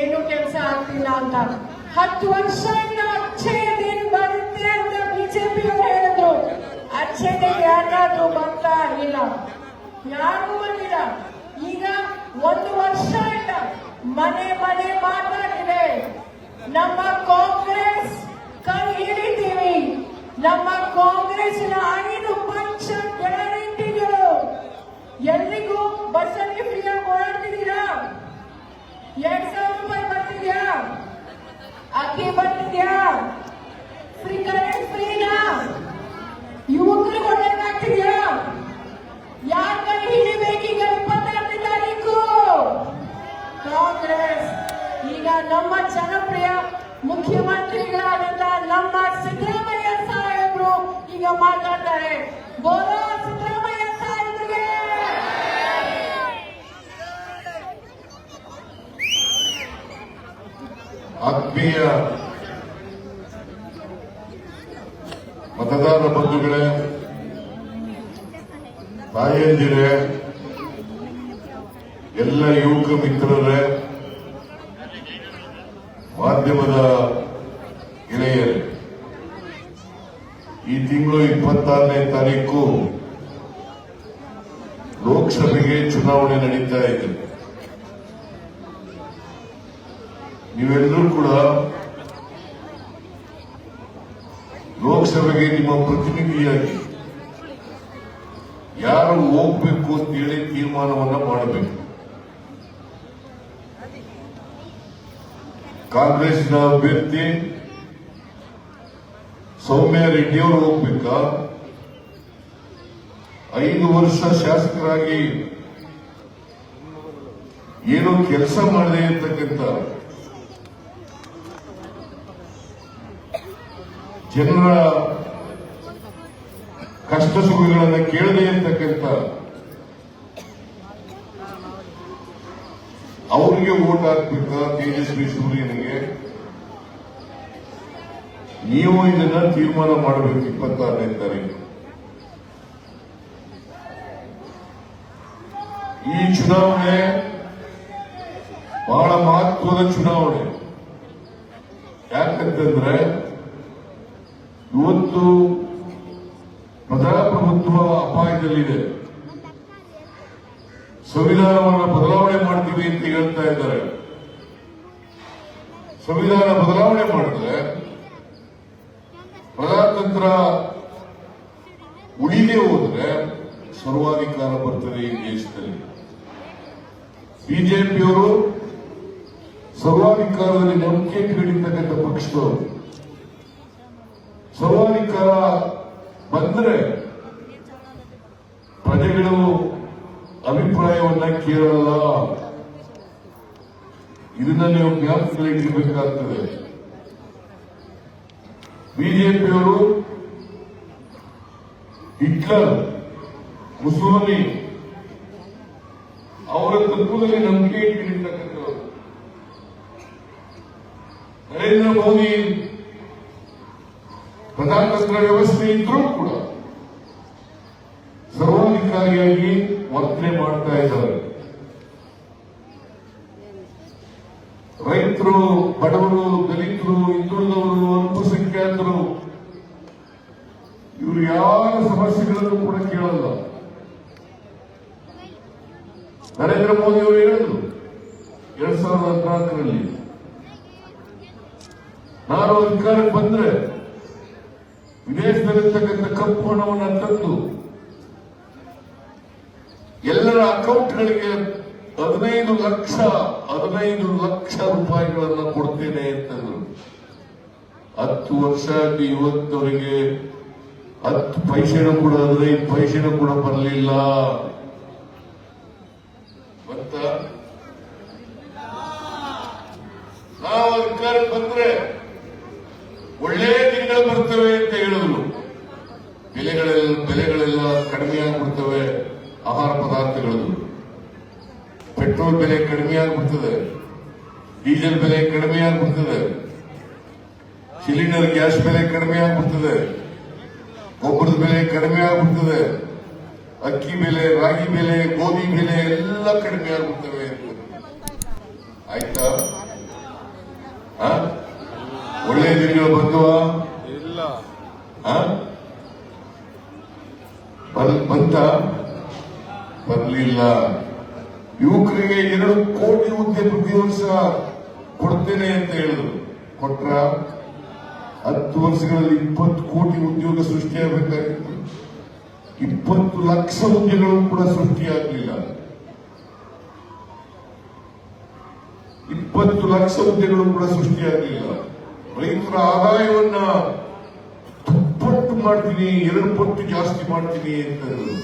ಏನು ಕೆಲಸ ಆಗ್ತಿಲ್ಲ ಅಂತ. ಹತ್ತು ವರ್ಷದಿಂದ ಅಚ್ಚೇ ದಿನ ಬರುತ್ತೆ ಅಂತ ಬಿಜೆಪಿ ಹೇಳಿದ್ರು. ಅಚ್ಚೇ ದಿನ ಯಾರಾದ್ರೂ ಬರ್ತಾ ಇಲ್ಲ ಯಾರು ಬಂದಿಲ್ಲ ಈಗ ಒಂದು ವರ್ಷ ಇಲ್ಲ ಮನೆ ಮನೆ ಮಾತಾಡಿದೆ ನಮ್ಮ ಕಾಂಗ್ರೆಸ್ ಕೈ ಹಿಡಿತೀವಿ. ನಮ್ಮ ಕಾಂಗ್ರೆಸ್ನ ಐದು ಪಕ್ಷ ಗ್ಯಾರಂಟಿಗಳು ಎಲ್ರಿಗೂ ಬಸ್ಸಲ್ಲಿ ಫ್ರೀಯಾಗಿ ಓಡಾಡ್ತಿದ್ದೀರಾ ಎರಡ್ ಸಾವಿರ ರೂಪಾಯಿ ಬರ್ತಿದ್ಯಾ ಅಕ್ಕಿ ಬರ್ತಿದ್ಯಾ ಫ್ರೀ ಕರೆಂಟ್ ಫ್ರೀನಾ ಯುವಕರಿಗೆ ಒಳ್ಳೇದಾಗ್ತಿದ್ಯಾ ಯಾರ ಕೈ ಹಿಡಿಬೇಕೀಗ ಇಪ್ಪತ್ತಾರನೇ ತಾರೀಕು ಕಾಂಗ್ರೆಸ್ ಈಗ ನಮ್ಮ ಜನಪ್ರಿಯ ಮುಖ್ಯಮಂತ್ರಿಗಳಾದಂತ ನಮ್ಮ ಸಿದ್ದರಾಮಯ್ಯ ಸಾಹೇಬರು ಈಗ ಮಾತಾಡ್ತಾರೆ. ಬೋಲೋ ಸಿದ್ದರಾಮಯ್ಯ ಆತ್ಮೀಯ ಮತದಾರ ಬಂಧುಗಳೇ, ತಾಯಂದಿರೇ, ಎಲ್ಲ ಯುವಕ ಮಿತ್ರರೇ ಮಾಧ್ಯಮದ ಗೆಳೆಯರೇ, ಈ ತಿಂಗಳು ಇಪ್ಪತ್ತಾರನೇ ತಾರೀಕು ಲೋಕಸಭೆಗೆ ಚುನಾವಣೆ ನಡೀತಾ ಇದೆ. ನೀವೆಲ್ಲರೂ ಕೂಡ ಲೋಕಸಭೆಗೆ ನಿಮ್ಮ ಪ್ರತಿನಿಧಿಯಾಗಿ ಯಾರು ಹೋಗ್ಬೇಕು ಅಂತೇಳಿ ತೀರ್ಮಾನವನ್ನ ಮಾಡಬೇಕು. ಕಾಂಗ್ರೆಸ್ನ ಅಭ್ಯರ್ಥಿ ಸೌಮ್ಯ ರೆಡ್ಡಿಯವರು ಹೋಗ್ಬೇಕಾ ಐದು ವರ್ಷ ಶಾಸಕರಾಗಿ ಏನು ಕೆಲಸ ಮಾಡದೆ ಇರ್ತಕ್ಕಂಥ ಜನರ ಕಷ್ಟ ಸುಖಗಳನ್ನು ಕೇಳದೆ ಇರ್ತಕ್ಕಂಥ ಅವರಿಗೆ ಓಟ್ ಹಾಕ್ಬಿಟ್ಟ ತೇಜಸ್ವಿ ಸೂರ್ಯನಿಗೆ? ನೀವು ಇದನ್ನ ತೀರ್ಮಾನ ಮಾಡಬೇಕು ಇಪ್ಪತ್ತಾರನೇ ತಾರೀಕು. ಈ ಚುನಾವಣೆ ಬಹಳ ಮಹತ್ವದ ಚುನಾವಣೆ. ಯಾಕಂತಂದ್ರೆ ಇವತ್ತು ಪ್ರಜಾಪ್ರಭುತ್ವ ಅಪಾಯದಲ್ಲಿದೆ. ಸಂವಿಧಾನವನ್ನು ಬದಲಾವಣೆ ಮಾಡ್ತೀವಿ ಅಂತ ಹೇಳ್ತಾ ಇದ್ದಾರೆ. ಸಂವಿಧಾನ ಬದಲಾವಣೆ ಮಾಡಿದ್ರೆ ಪ್ರಜಾತಂತ್ರ ಉಳಿದೇ ಹೋದ್ರೆ ಸರ್ವಾಧಿಕಾರ ಬರ್ತದೆ ಈ ದೇಶದಲ್ಲಿ ಬಿಜೆಪಿಯವರು ಸರ್ವಾಧಿಕಾರದಲ್ಲಿ ನಂಬಿಕೆ ನೀಡಿರ್ತಕ್ಕಂಥ ಪಕ್ಷದವರು, ಸರ್ವಾಧಿಕಾರ ಬಂದ್ರೆ ಪ್ರಜೆಗಳು ಅಭಿಪ್ರಾಯವನ್ನ ಕೇಳಲ್ಲ. ಇದನ್ನ ನೀವು ಜ್ಞಾಪಕದಲ್ಲಿಡಬೇಕಾಗ್ತದೆ ಬಿಜೆಪಿಯವರು ಹಿಟ್ಲರ್ ಮುಸೋನಿ ಅವರ ತತ್ವದಲ್ಲಿ ನಂಬಿಕೆ ಇಟ್ಟಿರ್ತಕ್ಕಂಥವ್ರು ನರೇಂದ್ರ ಮೋದಿ ಪ್ರಜಾತಂತ್ರ ವ್ಯವಸ್ಥೆ ಇದ್ರೂ ಕೂಡ ಸರ್ವಾಧಿಕಾರಿಯಾಗಿ ವರ್ತನೆ ಮಾಡ್ತಾ ಇದ್ದಾರೆ. ರೈತರು, ಬಡವರು, ದಲಿತರು, ಹಿಂದುಳಿದವರು, ಅಲ್ಪಸಂಖ್ಯಾತರು, ಇವರು ಯಾರ ಸಮಸ್ಯೆಗಳನ್ನು ಕೂಡ ಕೇಳಲ್ಲ. ನರೇಂದ್ರ ಮೋದಿ ಅವರು ಹೇಳಿದ್ರು, ಎರಡ್ ಸಾವಿರದ ಹದಿನಾಲ್ಕರಲ್ಲಿ, ನಾನು ಅಧಿಕಾರಕ್ಕೆ ಬಂದ್ರೆ ವಿದೇಶದಲ್ಲಿರ್ತಕ್ಕಂಥ ಕಪ್ಪು ಹಣವನ್ನು ತಂದು ಎಲ್ಲರ ಅಕೌಂಟ್ಗಳಿಗೆ ಹದಿನೈದು ಲಕ್ಷ ಹದಿನೈದು ಲಕ್ಷ ರೂಪಾಯಿಗಳನ್ನ ಕೊಡ್ತೇನೆ ಅಂತಂದ್ರು. ಹತ್ತು ವರ್ಷ ಇವತ್ತವರಿಗೆ ಹತ್ತು ಪೈಸೆನೂ ಕೂಡ, ಹದಿನೈದು ಪೈಸೆನೂ ಕೂಡ ಬರಲಿಲ್ಲ. ಮತ್ತ ನಾವು ಅಧಿಕಾರಕ್ಕೆ ಬಂದ್ರೆ ಒಳ್ಳೆ ದಿನಗಳು ಬರ್ತವೆ ಅಂತ ಹೇಳಿದ್ರು. ಬೆಲೆಗಳೆಲ್ಲ ಬೆಲೆಗಳೆಲ್ಲ ಕಡಿಮೆ ಆಗ್ಬಿಡ್ತವೆ. ಪೆಟ್ರೋಲ್ ಬೆಲೆ ಕಡಿಮೆ ಆಗ್ಬಿಡ್ತದೆ ಡೀಸೆಲ್ ಬೆಲೆ ಕಡಿಮೆ ಆಗ್ಬಿಡ್ತದೆ ಸಿಲಿಂಡರ್ ಗ್ಯಾಸ್ ಬೆಲೆ ಕಡಿಮೆ ಆಗ್ಬಿಡ್ತದೆ ಗೊಬ್ಬರದ ಬೆಲೆ ಕಡಿಮೆ ಆಗ್ಬಿಡ್ತದೆ ಅಕ್ಕಿ ಬೆಲೆ, ರಾಗಿ ಬೆಲೆ, ಗೋಧಿ ಬೆಲೆ ಎಲ್ಲ ಕಡಿಮೆ ಆಗ್ಬಿಡ್ತವೆ ಆಯ್ತಾ? ಒಳ್ಳೆ ದಿನಗಳು ಬಂದವ ಇಲ್ಲ ಬಂತ? ಬರಲಿಲ್ಲ. ಯುವಕರಿಗೆ ಎರಡು ಕೋಟಿ ಹುದ್ದೆ ಪ್ರತಿ ವರ್ಷ ಕೊಡ್ತೇನೆ ಅಂತ ಹೇಳಿದ್ರು. ಕೊಟ್ರ? ಹತ್ತು ವರ್ಷಗಳಲ್ಲಿ ಇಪ್ಪತ್ತು ಕೋಟಿ ಉದ್ಯೋಗ ಸೃಷ್ಟಿಯಾಗಬೇಕಾಗಿತ್ತು ಇಪ್ಪತ್ತು ಲಕ್ಷ ಹುದ್ದೆಗಳು ಕೂಡ ಸೃಷ್ಟಿಯಾಗಲಿಲ್ಲ. ಇಪ್ಪತ್ತು ಲಕ್ಷ ಹುದ್ದೆಗಳು ಕೂಡ ಸೃಷ್ಟಿಯಾಗಲಿಲ್ಲ. ರೈತರ ಆದಾಯವನ್ನ ದುಪ್ಪಟ್ಟು ಮಾಡ್ತೀನಿ, ಎರಡು ಪಟ್ಟು ಜಾಸ್ತಿ ಮಾಡ್ತೀನಿ ಅಂತ ಹೇಳಿದ್ರು.